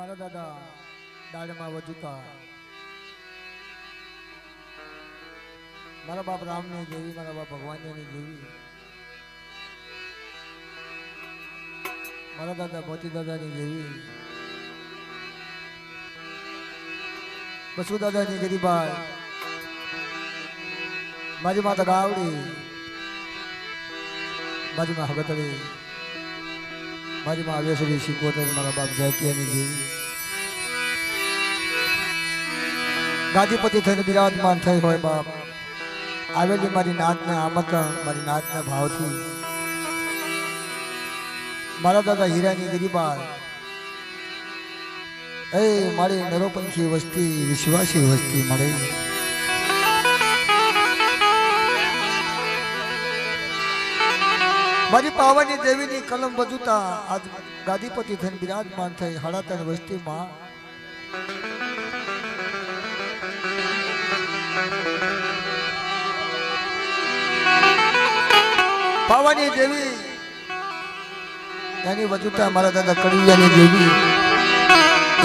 મારા દાદા, દાડમાં વધુતા મારા બાપ રામને જેવી, મારા બાપ ભગવાનની જેવી. મારા દાદા મોતી દાદાની જેવી. બસુ દાદાની ગરીબાઈ. મારી માતા ગાવડી. મારી માં હગતડી. મારી માં આવેશરી સિકોતેર મારા બાપ જયકિયાની જેવી. ગાદીપતિ થઈને બિરાજમાન થઈ હોય બાપ. આવેલી મારી નાતને આમંત્રણ, મારી નાતના ભાવથી. મારા દાદા હીરાની ગરીબાર એ મારી નરોપંખી વસ્તી, વિશ્વાસી વસ્તી મળે. મારી પાવાની દેવીની કલમ વધુતા આજ ગાદીપતિ થઈને બિરાજમાન થઈ હળાતણ વસ્તીમાં. પાવાની દેવી, એની વજુતા મારા દાદા કડિયાની દેવી.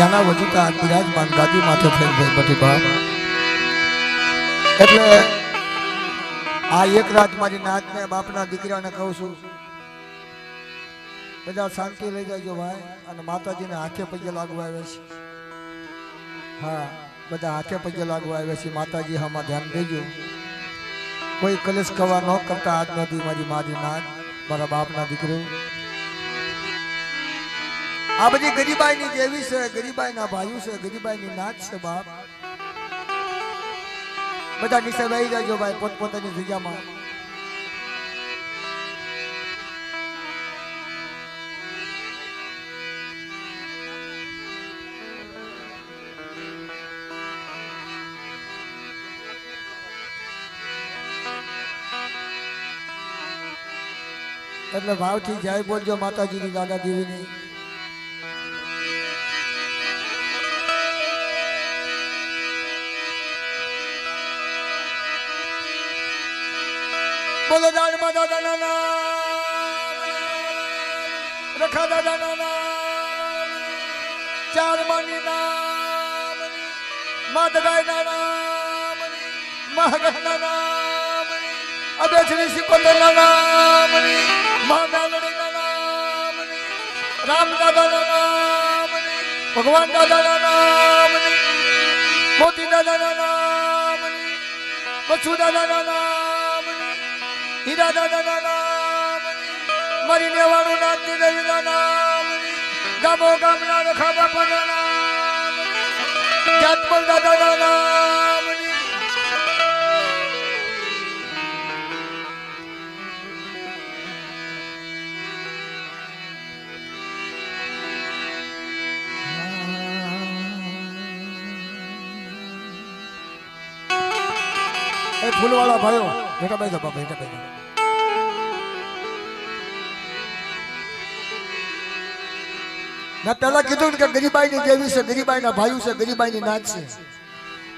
એના વજુતા બિરાજમાન ગાદી માથે થઈ ગઈ બધી એટલે આ એક રાત મારી નાતને, બાપના દીકરાને કહું છું, બધા શાંતિ લઈ જાજો ભાઈ, અને માતાજીને હાથે પગે લાગવા આવે છે. હા, બધા હાથે પગે લાગવા આવે છે. માતાજી હામાં ધ્યાન દેજો. કોઈ કલેશ કવા ન કરતા આજ નથી મારી મારી નાત, મારા બાપના દીકરો. આ બધી ગરીબાઈની દેવી છે, ગરીબાઈના ભાઈઓ છે, ગરીબાઈની નાચ છે બાપ. બધા નીચે બેસી જાજો ભાઈ પોતપોતાની જગ્યામાં. એટલે ભાવથી જય બોલજો માતાજીની દાદા દેવીની દાડમાં દાદા નાના રખા દાદા નાના ચાર માની નામ માત ગાય નામ મહાગહ નામ અબેચરી સિકોતર નામ મહાદાલડી નામ દાદા નામ ભગવાન દાદા નામ મોતી દાદા નામ બસુ દાદા નામ હીરા દાદા નામ મારી લેવાનું નામની દેવીના નામ ગામો ગામના રખા બાપાના નામ જાતમલ દાદાના નામ ફૂલવાળા ભાઈઓ બેટા બેઠા બાપા બેઠા બેઠા મેં પહેલા કીધું ને કે ગરીબાઈની દેવી છે, ગરીબાઈના ભાઈઓ છે, ગરીબાઈની નાચ છે.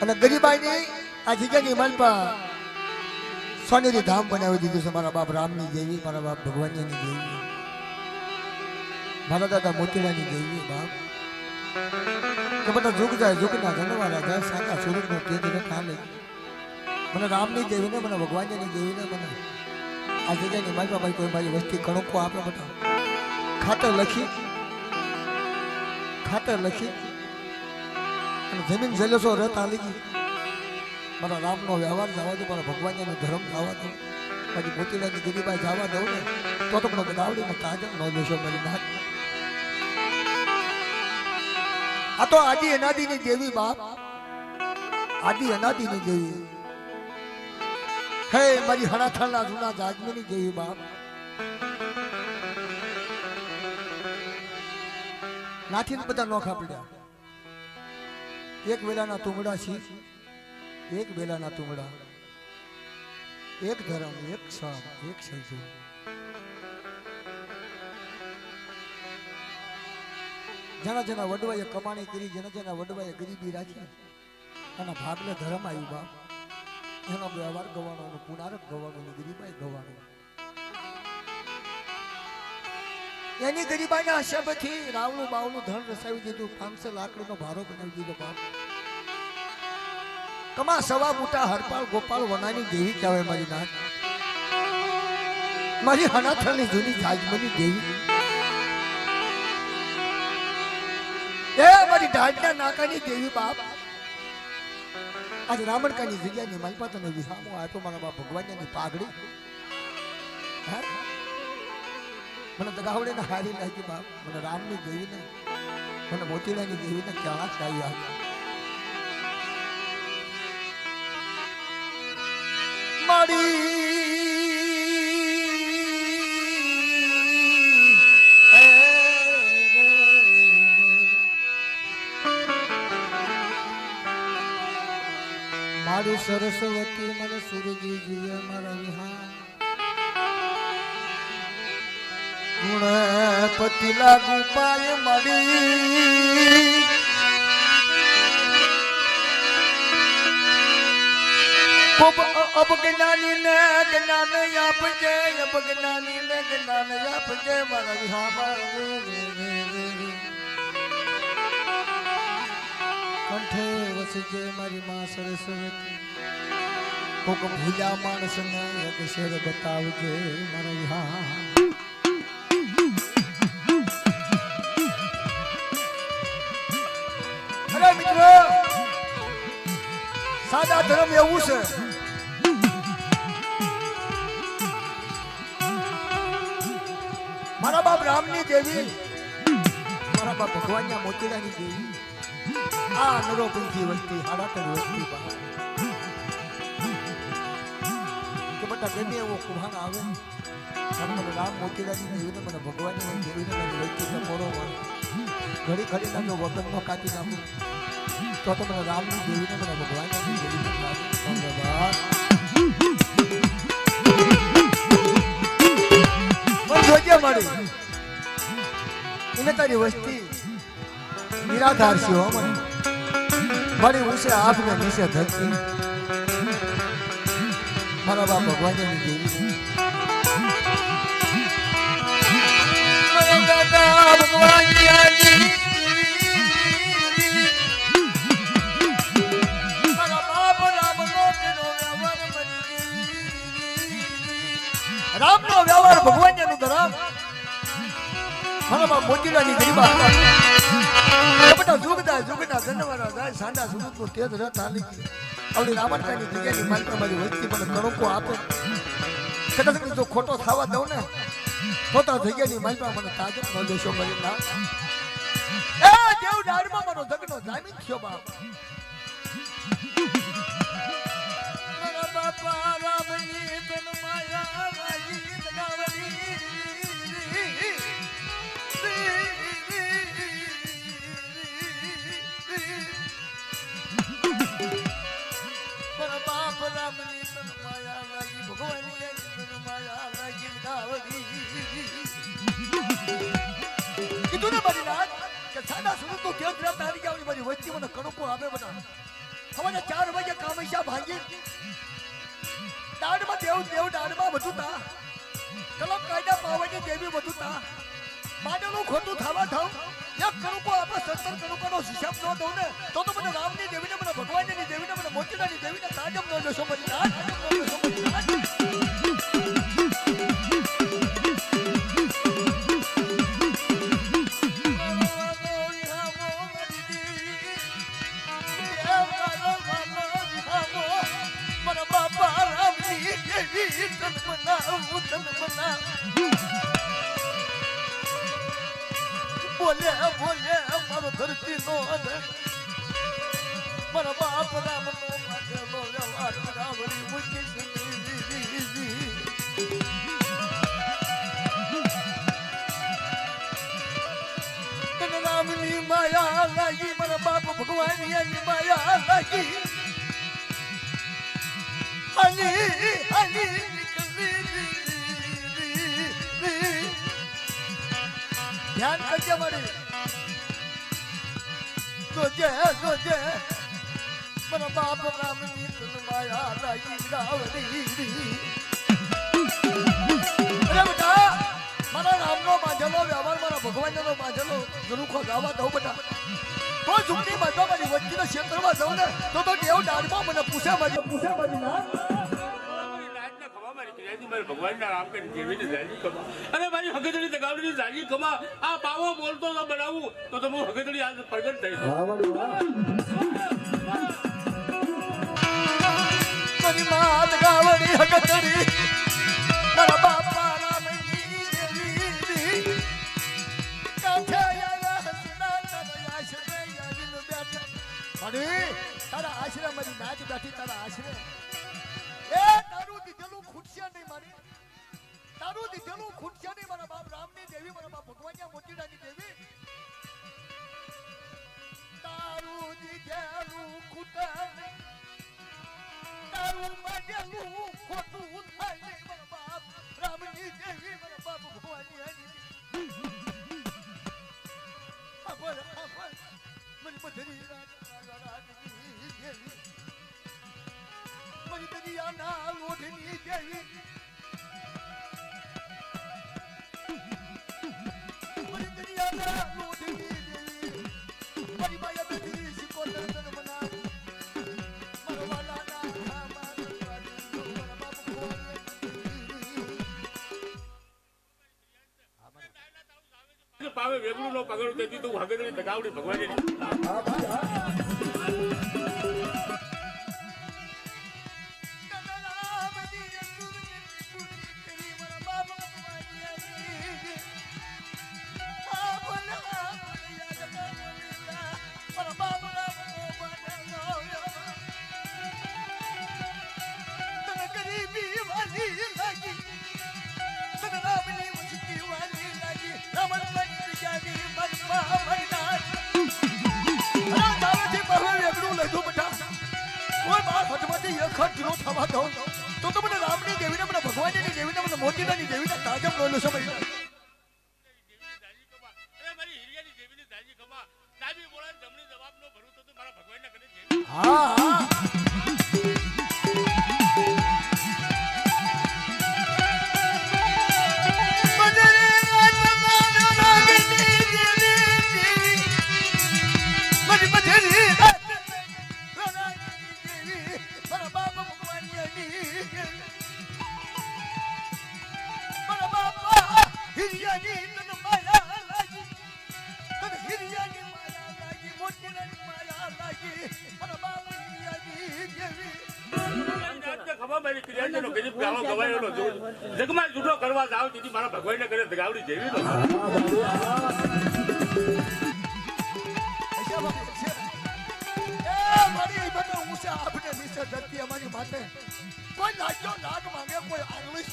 અને ગરીબાઈની આ જગ્યાની મનપા સોનેરી ધામ બનાવી દીધું છે, મારા બાપ રામની દેવી મારા બાપ ભગવાનની દેવી મારા દાદા મોતીરાની દેવી બાપ. કે બધા ઝુક જાય ઝુકના ધનવાળા જાય સાકા સુરતનો તેજ ખાલે. મને રામની જેવીને મને ભગવાનની જેવીને મને આ જગ્યાની મારી ભાઈ કોઈ મારી વસ્તી કણકો આપે બધા ખાતર લખી ખાતર લખી, અને જમીન જલેસો રથ આલી ગઈ. મારા રામનો વ્યવહાર જવા દો, મારા ભગવાનનો ધર્મ જવા દો. પછી મોતીલાની ગીરીબાઈ જવા દઉં ને, તો તો મને દાવડીમાં તાજમ ન દેશો મારી નાખ. આ તો આદિ અનાદિની જેવી બાપ. આદિ અનાદિની દેવી હે, મારી હણાથાના જૂના જાગમની દેવી બાપ. નાથી બધા નોખા પડ્યા. એક વેલાના તુંગડા છે એક વેલાના તુંગડા. એક ધર્મ, એક સામ એક સંજુ જેના જેના વડવાએ કમાણી કરી, જેના જેના વડવાએ ગરીબી રાખી અને ભાગને ધર્મ આવ્યું બાપ. એનો વ્યવહાર ગવાનો એનો પુનારક ગવાનો એની ગરીબાઈ ગવાનો. એની ગરીબાના હિસાબેથી રાવણું બાવનું ધન રસાવી દીધું, પાંચસો લાકડીનો ભારો બનાવી દીધો બાપ. કમા સવા મોટા હરપાલ ગોપાલ વનાની દેવી કહેવાય મારી નાથ મારી હનાથળની જૂની જાજમની દેવી. એ મારી ઢાઢના નાકાની દેવી બાપ. આજ રામણકાની જગ્યાની માલપા તને વિહામો આપ્યો મારા બાપ ભગવાનની પાઘડી? મને દગાવડે ને હારી લાગી બાપ. મને રામની દેવી ને મને મોતીલાની દેવી ને ક્યાં ચાલી આપી. મારી સરસ્વતી મને સુરજી જીવે મારા વિહાર. ગુણપતિ લાગુ પાય મળી. ખૂબ અબજ્ઞાની ને જ્ઞાન આપજે અબજ્ઞાની ને જ્ઞાન આપજે મારા વિહાર. કંઠે વસજે મારી માં સરસ્વતી કોક ભૂલ્યા માણસને એક શેર બતાવજે મારા વિહાર અરે મિત્રો, સાદા ધર્મ એવું છે. મારા બાપ રામની દેવી, મારા બાપ ભગવાનના મોતીડાની દેવી. આ નરોપંથી વસ્તી હાડાકર વસ્તી બહાર. કે બેટા ગમે એવો કુભાન આવે. તમને રામ મોતીલાજી ને દેવીને મને ભગવાનની દેવીને મને વસ્તી પોરો મળે ઘડી તમે વગનમાં કાચી નાખું. તો તમને મને રામની દેવીને મને ધન્યવાદ. જોજે મારી. એને તારી વસ્તી નિરાધાર છે મને. મારી ઊંચે આપને નીચે ધરતી. મારા બાપ ભગવાનની દેવી ભગવાનની રામનો વ્યવહાર ભગવાનનું ધરામ મારામાં મોતીલાની ગરીબા બધા જુગદા જુગદા ધનવારા જાય સાંડા સુરતનું તેજ રથ હાલી આવડી રાવણકાની જગ્યાની માલપા મારી વસ્તી મને કણકો આપે. કદાચ જો ખોટો થવા દઉં ને, તો તો જગ્યાની માલપા મને તાજત ન દેશો, મારી ના એ દેવ ડાળમાં મારો જગનો જામીન થયો બાપ. મારી વચ્ચે મને કણકો આવે બધા. સવારે ચાર વાગે કામૈસા ભાંગી દાડમાં દેવ દેવ દાડમાં બધું તા કલમ, કાયદા, પાવાની દેવી બધું તા માનેલું ખોટું થવા થાવ એક કણકો આપણે સત્તર કણકોનો હિસાબ ન દઉં ને, તો તો મને રામની દેવીને, મને ભગવાનની દેવીને, મને મોતીલાની દેવીને તાજમ ન લેશો મારી નાથ બોલે બોલે મારો ધરતી નો મારા બાપ રામ નો માથેલો વ્યવહાર રાવણી મૂકી તને રામની માયા લાગી, મારા બાપ ભગવાન માયા લાગી. હલી અલી ધ્યાન કરજે મારી જોજે જોજે મારા બાપ રામની તન માયા લાગી રાવણી અરે બેટા મારા રામનો બાંધેલો વ્યવહાર ભગવાનનો બાંધેલો ઝરૂખો ગાવા દઉં બધા તો બાંધવા મારી વચ્ચેના ક્ષેત્રમાં જાઉં ને તો તો દેવ દાડમાં મને પૂછે મારી પૂછે મારી ના ભગવાનના જાજી. અને મારી જાજી. આ પાવો બોલતો ન બનાવું તો તો હું આજ પ્રગટ થઈશ. મારી માત ગાવડી હકતરી બેઠી આશરે એ? તારું દીધેલું ખૂટશે નહીં મારી. તારું દીધેલું ખૂટશે નહીં મારા બાપ. રામની દેવી મારા બાપ ભગવાનના મોતીડાની દેવી. તારું દીધેલું ખૂટે તારું માંગેલું ખોટું થાય નહીં મારા બાપ. રામની દેવી મારા બાપ ભગવાનની પાવે વેગળું નો પગડું તેથી તું હગેતડી તગાવડી જીરો તો તો મને રામની દેવીને મને ભગવાનની દેવીને મને મોતીલાની દેવીને તાજમ લોલો સમય. જગમાં જુદો કરવા જાવ તેથી મારા ભગવાનના ઘરે તગાવડી જેવી નો. કોઈ લાગ્યો નાગ માંગે કોઈ આંગળી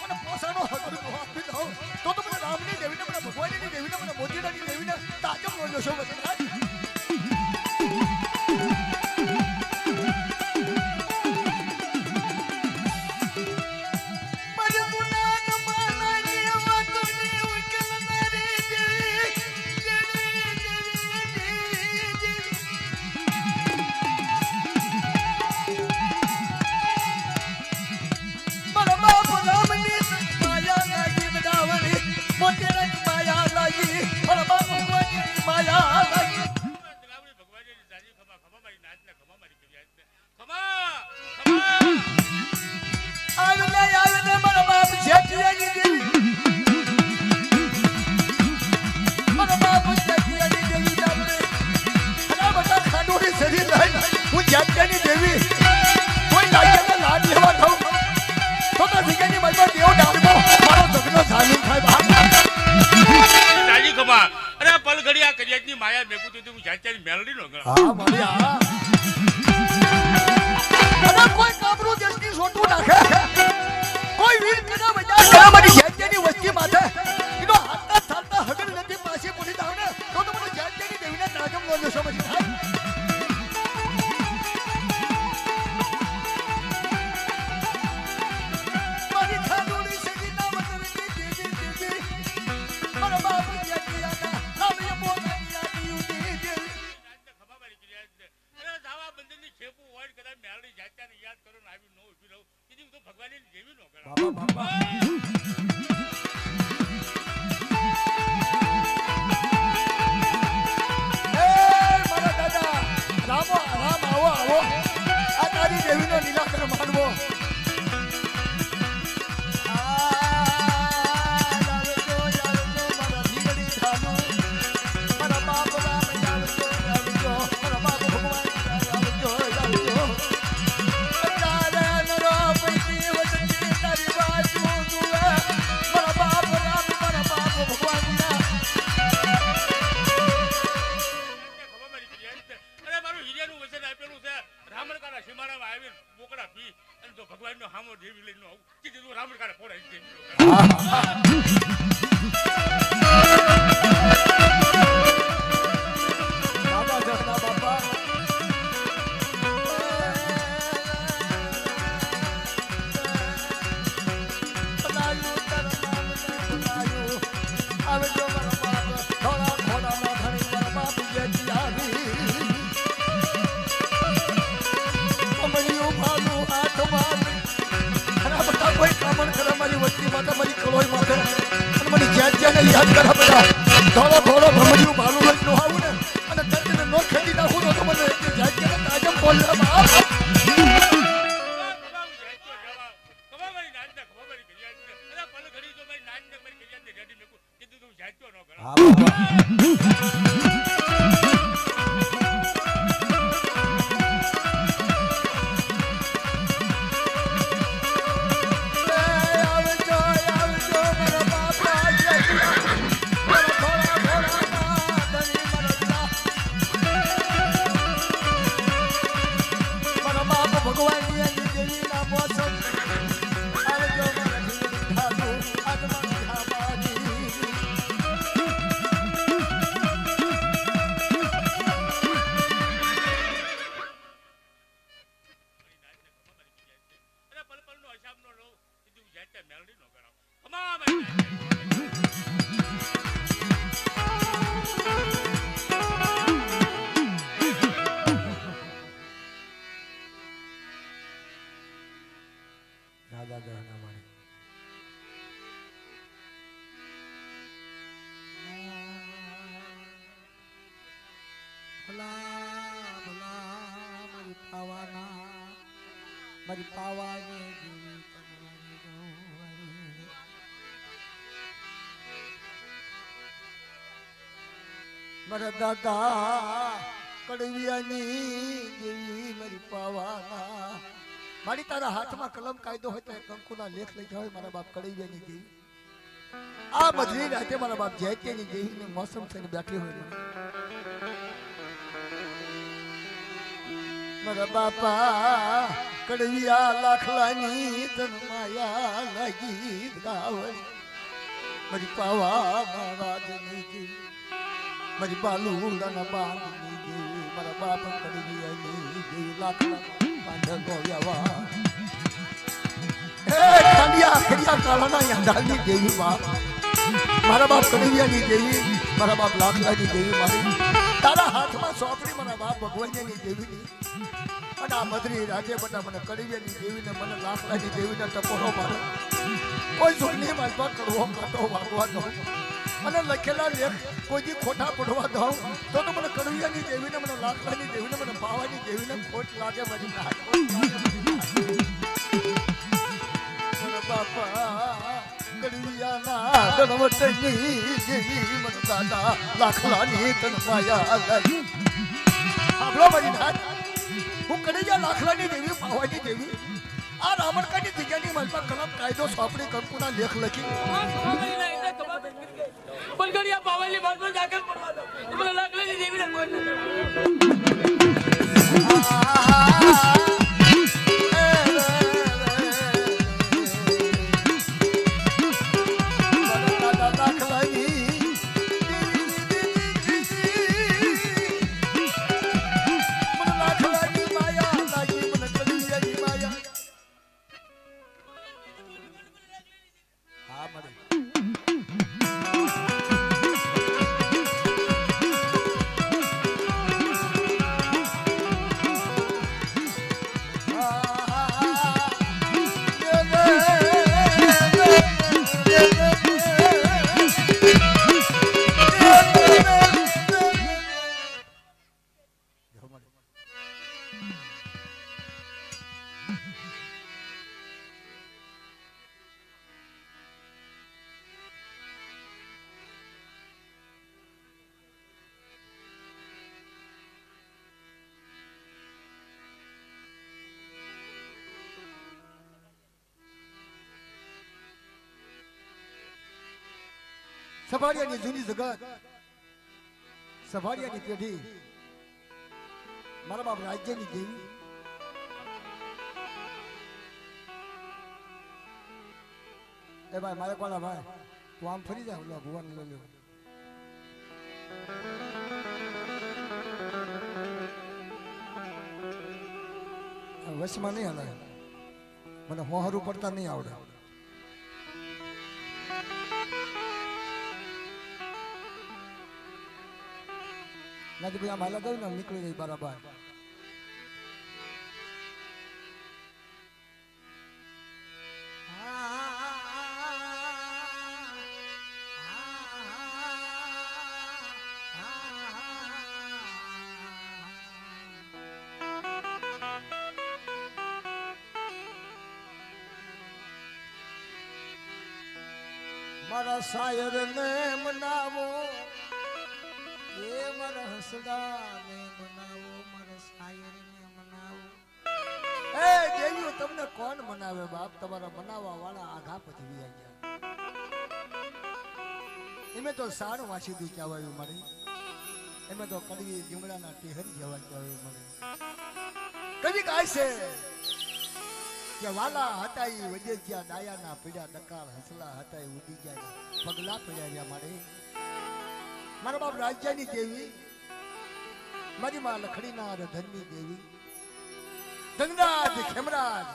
મને પોસાનો હકર નો આપી દઉં તો તો મને રામની દેવીને, મને ભગવાનની દેવીને, મને મોતીડાની દેવીને તાજમ નો જશો બધા રામણકાના સીમાડામાં આવીને મોકળા પી અને તો ભગવાનનો હામો જેવી લઈને આવું. કીધું રામણકાને પોડાઈ દે મારી માટે, મારી કલોઈ માટે. અને મને જ્યાં જ્યાં યાદ કરે બધા. ધોળો ઘોડો ભમરિયું ભાલું લઈને નો આવું ને અને તરતીને નો ખેંચી નાખું તો મને જ્યાં જ્યાં તાજમ બોલે બાપ. હા મારી પાવાની મારા દાદા તારા હાથમાં કલમ કાયદો હોય તો કંકુના લેખ લઈ જાવ મારા બાપ કડવિયાની દેવી આ બધી રાતે મારા બાપ જૈત્યની દેવીની મોસમ થઈને બેઠી હોય મારા બાપા કડવિયા લાખલાની તન માયા લાગી ગાવડી. મારી પાવા રાજની દેવી મારી બાલુડાના બાંધની દેવી મારા બાપા કડવિયાની દેવી લાખલા પાંડર ગોવ્યાવા એ ખાલિયા ખરિયા કાળાના યાદાની દેવી બાપ મારા. બાપ કડવિયાની દેવી મારા બાપ લાખલાની દેવી મારી. તારા હાથમાં સોંપડી મને બાપ ભગવાનની દેવીની. અને આ મધરી રાજે બધા મને કડવિયાની દેવીને મને લાખલાની દેવીને ટપોરો મારો કોઈ જોઈને મારી કરવો કાંટો વાગવા દો અને લખેલા લેખ કોઈ ખોટા પડવા દઉં, તો તો મને કડવિયાની દેવીને, મને લાખલાની દેવીને, મને પાવાની દેવીને ખોટ લાગે મારી બાપા કડવિયાના ગણવટની દેવી મને દાદા લાખલાની તન માયા લાગી સાંભળો મારી નાક હું કડવિયા લાખલાની દેવી, પાવાની દેવી. આ રામણકાની જગ્યાની મલપા કલમ, કાયદો, સોંપણી, કંકુના લેખ લખી. પલગડિયા પાવાલી બાજુ દાખલ પડવા સફારિયાની જૂની જગત સફારિયાની પેઢી, મારા બાપ રાજ્યની દેવી. એ ભાઈ, મારે કોલા ભાઈ? તું આમ ફરી જા, ઓલા ભુવન લો આ વશમાં નહીં હલાય. મને હોહરું પડતા નહીં આવડે. નાથી પછી આમ હાલા ગયું ને નીકળી જાય બરાબર મારા શાયર ને મનાવો એ દેવીઓ તમને કોણ મનાવે? બાપ તમારા મનાવવા વાળા આઘા પછી ગયા. એમે તો સાણ વાંચી દી કહેવાયું મારે? એમે તો કડવી લીમડાના ટેહરી જેવા કહેવાયું મારે? કવિ કાય છે? કે વાલા હતા વજે ગયા ડાયાના પીડા, ડકાર, હસલા હતા ઈ ઉડી ગયા, પગલા પડ્યા મારે. મારા બાપ રાજ્યની દેવી મારી માં લખડીના ધનની દેવી. ધનરાજ ખેમરાજ.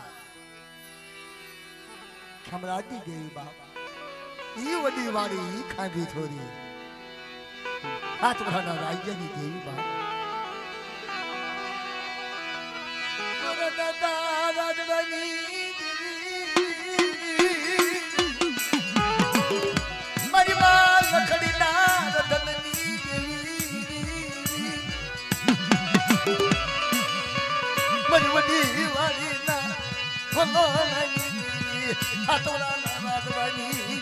ખેમરાજી દેવી બાપા. ઈ વડી વાળી ઈ ખાંડી છોરી હાથ વડાના રાજ્યની દેવી બાપા. રાજવાની મારી વડી વાળીના ફલોની હાથોડાના રાજવાની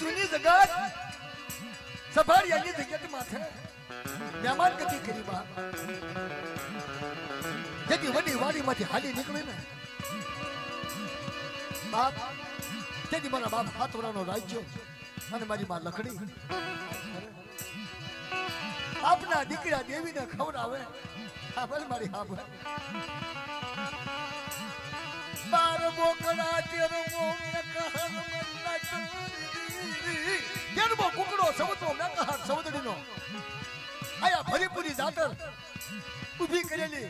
જૂની જગત સફારિયાની જગત માથે મહેમાન ગતિ કરી બા જેથી વડી વાડીમાંથી હાલી નીકળે ને. બાપ તેથી મારા બાપ હાથોરાનો રાજ્ય અને મારી માં લખડી? આપના દીકરા દેવીને ખવડાવે. આ ભલે મારી ભલે બાર બોકડા તેર મોમ કહર મન્ના ચોરી તેરમો કુકડો સમુદ્રો નકહાર સમુદ્રીનો. આયા ભરીપુરી દાતર ઊભી કરેલી.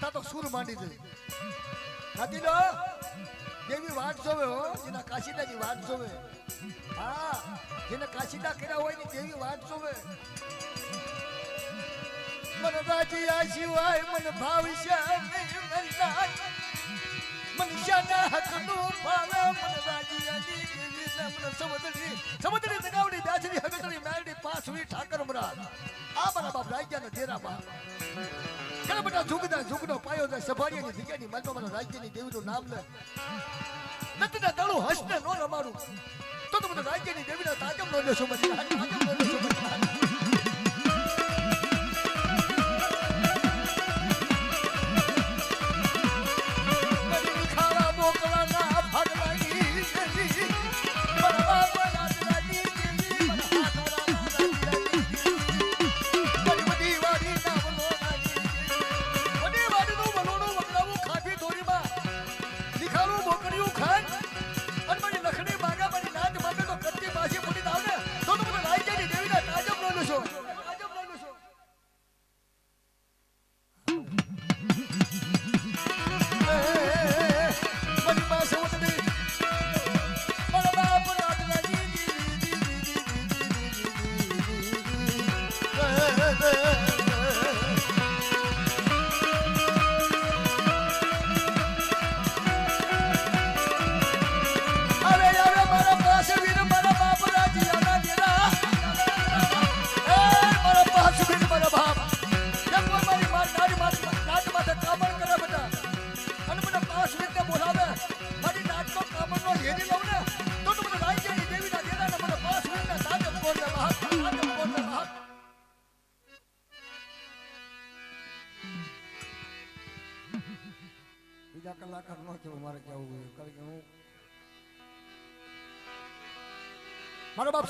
તા તો સૂર માંડી લો દેવી વાત જોવે હો. જેના કાશીદાની વાત જોવે. હા, જેને કાશીદા કર્યા હોય ને દેવી વાત જોવે. મન રાજી આ સિવાય મન ભાવશે મનુષ્યના હકનું ભાવે, મન રાજી આજી દેવી ને મન સમુદ્રી. સમુદ્રી જગાવડી દાસરી, હગતરી, મેરડી પાસવી ઠાકર મરા આ મારા બાપ રાજ્યના તેરા બા ઘણા બધા ઝુગદા ઝુગનો પાયો છે સભાડીયાની જગ્યાની મનમાં રાજ્યની દેવીનું નામ લે. નતના દળું હસને નો રમાડું. તો તો મને રાજ્યની દેવીના તાજમ નો લેશો મને તાજમ નો લેશો મને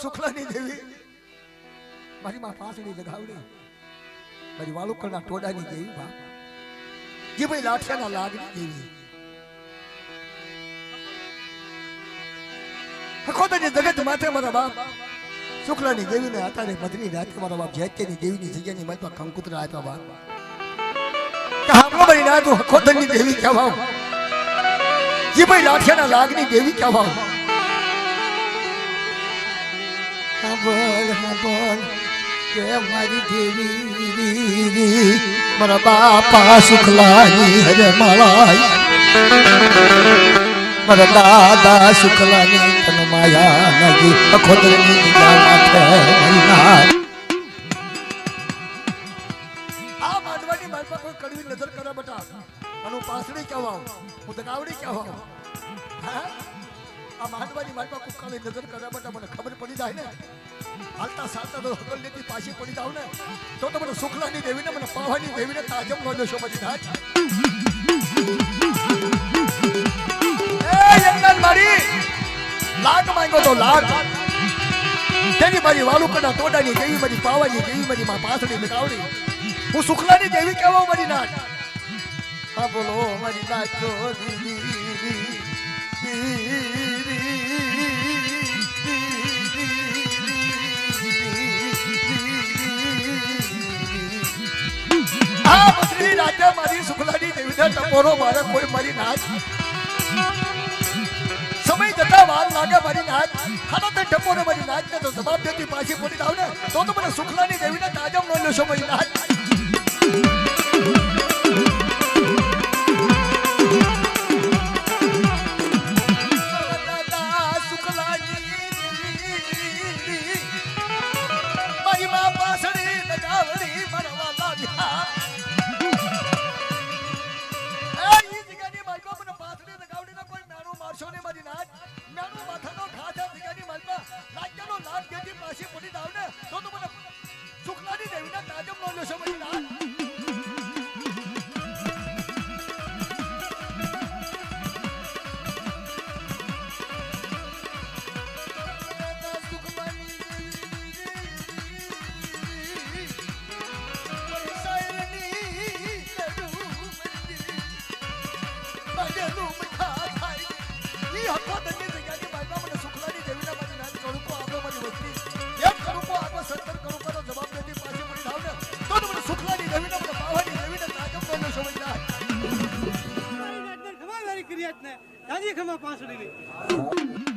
શુક્લાની દેવી. મારી માં પાંસડી લગાવડી મારી વાલુકરના ટોડાની દેવી બાપ જે ભાઈ લાઠિયાના લાગણી દેવી. ખોદાની જગત માથે મારા બાપ. શુક્લાની દેવીને અત્યારે બદલી રાતે મારા બાપ. જૈત્યની દેવીની જગ્યાની માથમાં કંકુતરા આપ્યા બાપ. હામલો મારી ના તું અખોદરની દેવી કહેવાવ જે ભાઈ લાઠિયાના લાગની દેવી કહેવાવ હા બોલ હા બોલ કે મારી દેવી મારા બાપા સુખલાની હરે માળાય મારા દાદા સુખલાની તન માયા નગી અખોદરની જગ્યા માથે મહિના નજર કરે બટા. આનું પાસડી કહેવાઉં હું દગાવડી કહેવાઉં હા? આ માંડવાની માંડવા કડવી નજર કરે બટા મને ખબર પડી જાય ને. હાલતા સાલતા તો હકલ લેતી પાછી પડી જાવ ને. તો મને શુક્લાની દેવીને, મને પાવાની દેવીને તાજમ નો દેશો પછી થાય. મારી લાગ માંગો તો લાગ તેની મારી વાલુકડા તોડાની દેવી મારી પાવાની દેવી મારી માં પાથડી લગાવડી. હું સુખલાની દેવી કહેવા મારી નાચ હા, બોલો, મારી તો દીદી આ બધી રાતે મારી સુખલાની દેવીના ટપોરો મારે કોઈ મારી નાચ સમય જતા વાર લાગે મારી નાચ હાલો તે ટપોરે મારી નાચ ને તો જવાબ દેતી પાછી પડી ને. તો તો મને સુખલાની દેવીને તાજમ નો લેશો મારી નાચ દાદી ખમા પાંસળી હવે